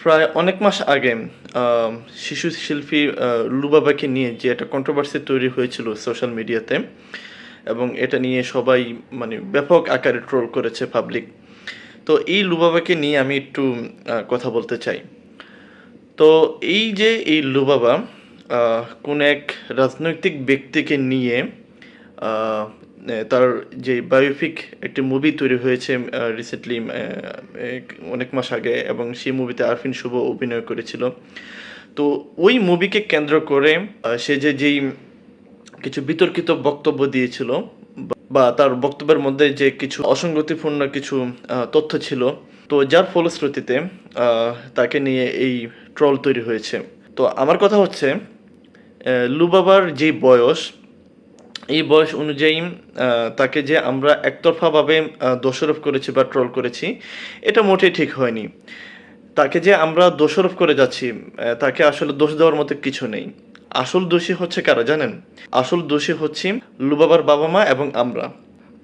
প্রায় অনেক মাস আগে শিশু শিল্পী লুবাবাকে নিয়ে যে একটা কন্ট্রোভার্সি তৈরি হয়েছিল সোশ্যাল মিডিয়াতে এবং এটা নিয়ে সবাই মানে ব্যাপক আকারে ট্রোল করেছে পাবলিক তো এই লুবাবাকে নিয়ে আমি একটু কথা বলতে চাই। তো এই যে এই লুবাবা কোন এক রাজনৈতিক ব্যক্তিকে নিয়ে তার যে বায়োপিক একটি মুভি তৈরি হয়েছে রিসেন্টলি অনেক মাস আগে, এবং সেই মুভিতে আরফিন শুভ অভিনয় করেছিল। তো ওই মুভিকে কেন্দ্র করে সে যে যেই কিছু বিতর্কিত বক্তব্য দিয়েছিল, বা- তার বক্তব্যের মধ্যে যে কিছু অসঙ্গতিপূর্ণ কিছু তথ্য ছিল, তো যার ফলশ্রুতিতে তাকে নিয়ে এই ট্রল তৈরি হয়েছে। তো আমার কথা হচ্ছে লুবাবার যে বয়স এই বয়স অনুযায়ী তাকে যে আমরা একতরফাভাবে দোষারোপ করেছি বা ট্রল করেছি, এটা মোটেই ঠিক হয়নি। তাকে যে আমরা দোষারোপ করে যাচ্ছি তাকে আসলে দোষ দেওয়ার মতো কিছু নেই। আসল দোষী হচ্ছে কারা জানেন? আসল দোষী হচ্ছে লুবাবার বাবা মা এবং আমরা।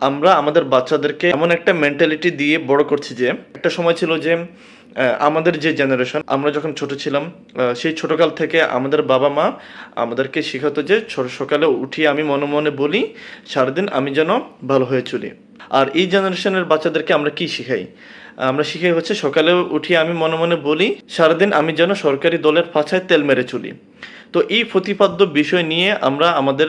আমরা আমাদের বাচ্চাদেরকে এমন একটা মেন্টালিটি দিয়ে বড় করছি যে, একটা সময় ছিল যে আমাদের যে জেনারেশন আমরা যখন ছোট ছিলাম সেই ছোটকাল থেকে আমাদের বাবা মা আমাদেরকে শেখাতো যে, ছোট সকালে উঠিয়ে আমি মনে মনে বলি, সারাদিন আমি যেন ভালো হয়ে চলি। আর এই জেনারেশনের বাচ্চাদেরকে আমরা কি শিখাই? আমরা শিখাই হচ্ছে, সকালে উঠিয়ে আমি মনে মনে বলি, সারাদিন আমি যেন সরকারি দলের পাছায় তেল মেরে চলি। তো এই প্রতিপাদ্য বিষয় নিয়ে আমরা আমাদের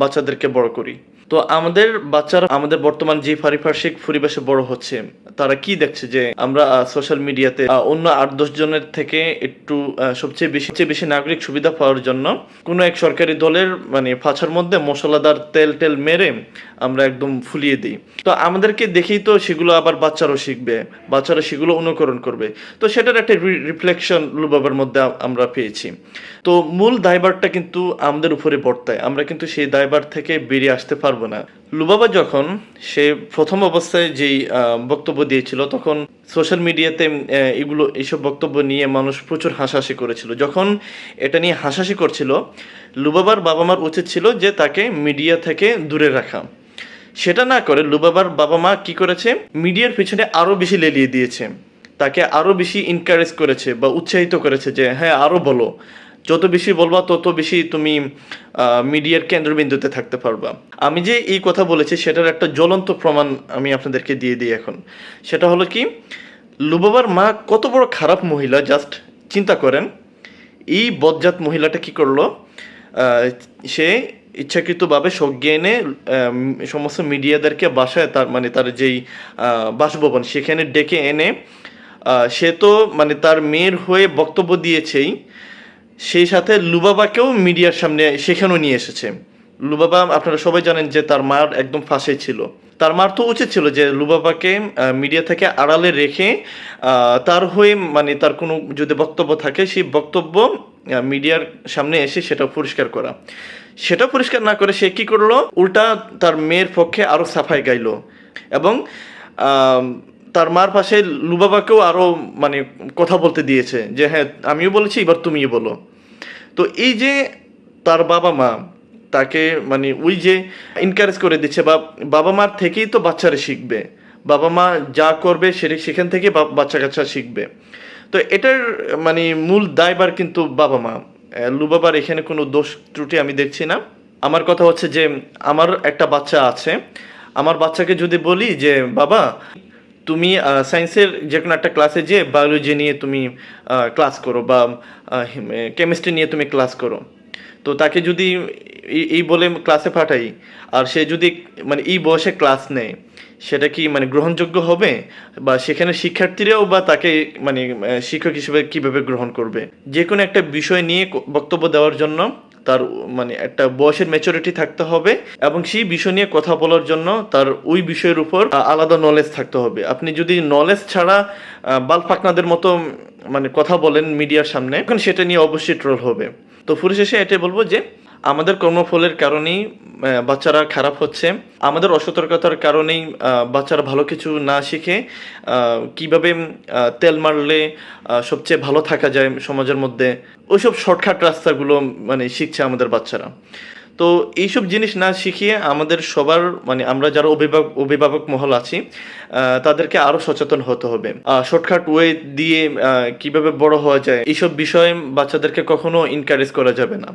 বাচ্চাদেরকে বড় করি। তো আমাদের বাচ্চারা, আমাদের বর্তমান যে পারিপার্শ্বিক পরিবেশে বড় হচ্ছে, তারা কি দেখছে যে আমরা সোশ্যাল মিডিয়াতে অন্য আট দশ জনের থেকে একটু সবচেয়ে বেশি সবচেয়ে বেশি নাগরিক সুবিধা পাওয়ার জন্য কোনো এক সরকারি দলের মানে ফাঁচার মধ্যে মশলাদার তেল টেল মেরে আমরা একদম ফুলিয়ে দিই। তো আমাদেরকে দেখেই তো সেগুলো আবার বাচ্চারাও শিখবে, বাচ্চারা সেগুলো অনুকরণ করবে। তো সেটার একটা রিফ্লেকশন লুবাবার মধ্যে আমরা পেয়েছি। তো মূল দায়বারটা কিন্তু আমাদের উপরে বর্তায়। আমরা কিন্তু সেই দায়বার থেকে বেরিয়ে আসতে পারব না। লুবাবা যখন সে প্রথম অবস্থায় যেই বক্তব্য দিয়েছিল, তখন সোশ্যাল মিডিয়াতে এগুলো এইসব বক্তব্য নিয়ে মানুষ প্রচুর হাসাহাসি করেছিল। যখন এটা নিয়ে হাসাহাসি করছিল, লুবাবার বাবা মার উচিত ছিল যে তাকে মিডিয়া থেকে দূরে রাখা। সেটা না করে লুবাবার বাবা মা কি করেছে? মিডিয়ার পিছনে আরও বেশি লেলিয়ে দিয়েছে। তাকে আরও বেশি ইনকারেজ করেছে বা উৎসাহিত করেছে যে হ্যাঁ আরও বলো। যত বেশি বলবা, তত বেশি তুমি মিডিয়ার কেন্দ্রবিন্দুতে থাকতে পারবা। আমি যে এই কথা বলেছি, সেটার একটা জ্বলন্ত প্রমাণ আমি আপনাদেরকে দিয়ে দিই এখন। সেটা হলো কি, লুবাবার মা কত বড় খারাপ মহিলা জাস্ট চিন্তা করেন। এই বজ্জাত মহিলাটা কি করল? সে ইচ্ছাকৃতভাবে সজ্ঞে এনে সমস্ত মিডিয়াদেরকে বাসায় তার মানে তার যেই বাসভবন, সেখানে ডেকে এনে সে তো মানে তার মেয়ের হয়ে বক্তব্য দিয়েছেই, সেই সাথে লুবাবাকেও মিডিয়ার সামনে সেখানেও নিয়ে এসেছে। লুবাবা, আপনারা সবাই জানেন যে তার মার একদম ফাঁসে ছিল। তার মার তো উচিত ছিল যে লুবাবাকে মিডিয়া থেকে আড়ালে রেখে তার হয়ে মানে তার কোনো যদি বক্তব্য থাকে, সেই বক্তব্য মিডিয়ার সামনে এসে সেটা পরিষ্কার করা। সেটা পরিষ্কার না করে সে কি করল? উল্টা তার মেয়ের পক্ষে আরও সাফাই গাইলো এবং তার মার পাশে লুবাবাকেও আরও মানে কথা বলতে দিয়েছে যে হ্যাঁ আমিও বলেছি, এবার তুমিও বলো। তো এই যে তার বাবা মা, তাকে মানে ওই যে এনকারেজ করে দিচ্ছে বা বাবা মার থেকেই তো বাচ্চারা শিখবে। বাবা মা যা করবে, সেটা সেখান থেকে বাচ্চা কাচ্চা শিখবে। তো এটার মানে মূল দায়বার কিন্তু বাবা মা। লুবাবার এখানে কোনো দোষ ত্রুটি আমি দেখছি না। আমার কথা হচ্ছে যে, আমার একটা বাচ্চা আছে। আমার বাচ্চাকে যদি বলি যে, বাবা, তুমি সায়েন্সের যে কোনো একটা ক্লাসে যেয়ে বায়োলজি নিয়ে তুমি ক্লাস করো বা কেমিস্ট্রি নিয়ে তুমি ক্লাস করো। তো তাকে যদি এই- বলে ক্লাসে পাঠাই আর সে যদি মানে এই বয়সে ক্লাস নেয় সেটা কি মানে গ্রহণযোগ্য হবে? বা সেখানে শিক্ষার্থীরাও বা তাকে মানে শিক্ষক হিসেবে কীভাবে গ্রহণ করবে? যে কোনো একটা বিষয় নিয়ে বক্তব্য দেওয়ার জন্য তার মানে একটা বয়সের ম্যাচুরিটি থাকতে হবে এবং সেই বিষয় নিয়ে কথা বলার জন্য তার ওই বিষয়ের উপর আলাদা নলেজ থাকতে হবে। আপনি যদি নলেজ ছাড়া আহ, বাল পাকনাদের মতো মানে কথা বলেন মিডিয়ার সামনে তখন সেটা নিয়ে অবশ্যই ট্রোল হবে। তো পরিশেষে এটাই বলব যে আমাদের কর্মফলের কারণেই বাচ্চারা খারাপ হচ্ছে। আমাদের অসতর্কতার কারণেই বাচ্চারা ভালো কিছু না শিখে কীভাবে তেল মারলে সবচেয়ে ভালো থাকা যায় সমাজের মধ্যে, ওইসব শর্টকাট রাস্তাগুলো মানে শিখছে আমাদের বাচ্চারা। তো এইসব জিনিস না শিখিয়ে আমাদের সবার মানে আমরা যারা অভিভাবক অভিভাবক মহল আছি তাদেরকে আরও সচেতন হতে হবে। শর্টকাট ওয়ে দিয়ে কীভাবে বড় হওয়া যায়, এইসব বিষয়ে বাচ্চাদেরকে কখনো ইনকারেজ করা যাবে না।